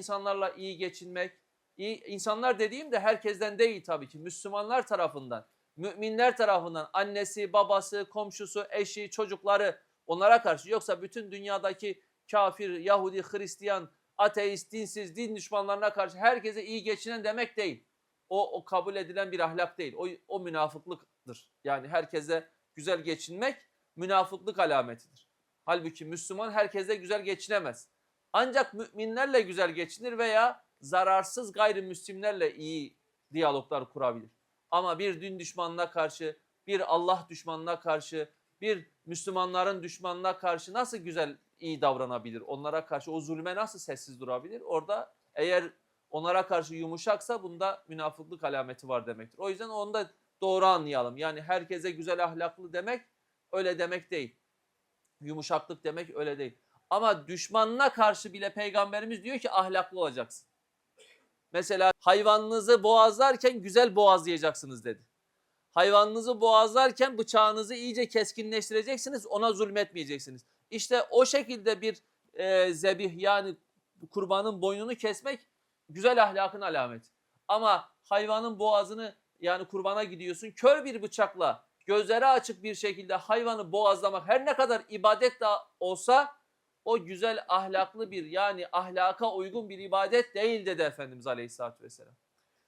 insanlarla iyi geçinmek, iyi, insanlar dediğim de herkesten değil tabii ki. Müslümanlar tarafından, müminler tarafından, annesi, babası, komşusu, eşi, çocukları onlara karşı. Yoksa bütün dünyadaki kafir, Yahudi, Hristiyan, ateist, dinsiz, din düşmanlarına karşı herkese iyi geçinen demek değil. O, o kabul edilen bir ahlak değil. O, o münafıklıktır. Yani herkese güzel geçinmek münafıklık alametidir. Halbuki Müslüman herkese güzel geçinemez. Ancak müminlerle güzel geçinir veya zararsız gayrimüslimlerle iyi diyaloglar kurabilir. Ama bir din düşmanına karşı, bir Allah düşmanına karşı, bir Müslümanların düşmanına karşı nasıl güzel iyi davranabilir? Onlara karşı o zulme nasıl sessiz durabilir? Orada eğer onlara karşı yumuşaksa bunda münafıklık alameti var demektir. O yüzden onu da doğru anlayalım. Yani herkese güzel ahlaklı demek öyle demek değil. Yumuşaklık demek öyle değil. Ama düşmanına karşı bile peygamberimiz diyor ki ahlaklı olacaksın. Mesela hayvanınızı boğazlarken güzel boğazlayacaksınız dedi. Hayvanınızı boğazlarken bıçağınızı iyice keskinleştireceksiniz, ona zulmetmeyeceksiniz. İşte o şekilde bir e, zebih yani kurbanın boynunu kesmek güzel ahlakın alameti. Ama hayvanın boğazını yani kurbana gidiyorsun kör bir bıçakla gözleri açık bir şekilde hayvanı boğazlamak her ne kadar ibadet de olsa o güzel ahlaklı bir yani ahlaka uygun bir ibadet değil dedi Efendimiz Aleyhisselatü Vesselam.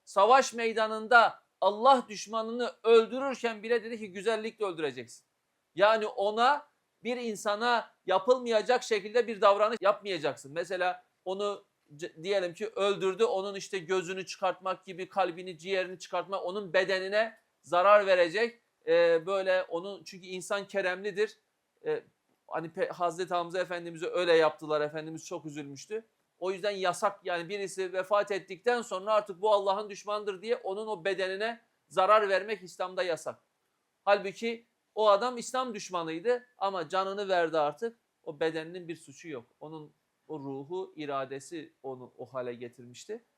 Savaş meydanında Allah düşmanını öldürürken bile dedi ki güzellikle öldüreceksin. Yani ona bir insana yapılmayacak şekilde bir davranış yapmayacaksın. Mesela onu diyelim ki öldürdü onun işte gözünü çıkartmak gibi kalbini ciğerini çıkartmak onun bedenine zarar verecek. Ee, böyle onun çünkü insan keremlidir. Ee, hani Hazreti Hamza Efendimiz'e öyle yaptılar. Efendimiz çok üzülmüştü. O yüzden yasak yani birisi vefat ettikten sonra artık bu Allah'ın düşmanıdır diye onun o bedenine zarar vermek İslam'da yasak. Halbuki o adam İslam düşmanıydı ama canını verdi artık. O bedeninin bir suçu yok. Onun o ruhu, iradesi onu o hale getirmişti.